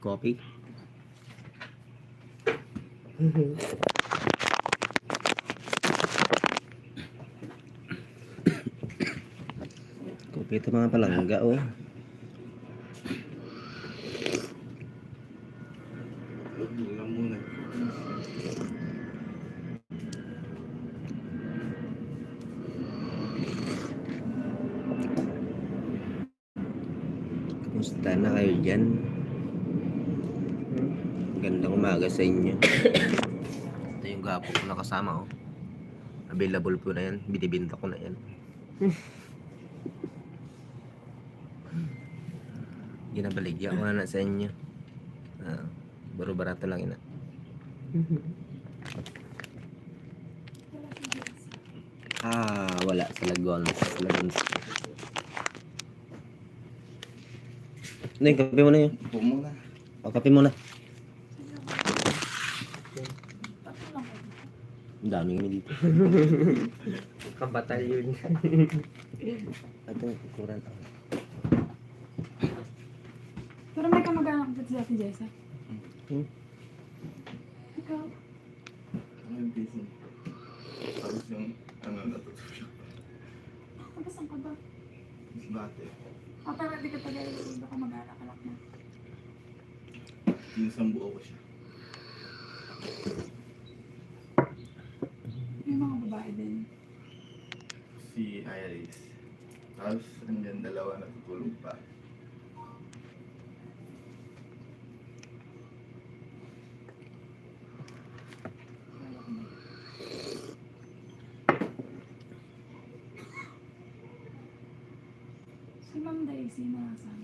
Coffee? Coffee ito mga palangga oh. Kumusta na kayo dyan? Gandang umaga sa inyo. Ito yung gapo ko na kasama oh. Available po na yan. Binibinta ko na yan. Ginabaligya ko na na sa inyo. Ah, baro barato lang ina. Ah, wala sa lagon. Sa lagon. Ano yung kape mo na yun? Upo muna. O, kape mo na. Ang dami kami dito. Kabatalyon. Ito, kukuran. Pero may kamag-anak dito si Ate Jessa. Hmm. Ikaw, Ano yung busy? Tapos yung ano natutulog. kabasan ka ba? Mas bate. Ah, pero di ka taga iba ka mag-anak alak mo. Sinusambuo ko siya. babae din. Si Iris. Tapos, andyan dalawa natutulog pa. Si Ma'am Daisy nasaan?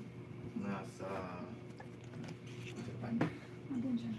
Nasa... Japan. Nandun siya.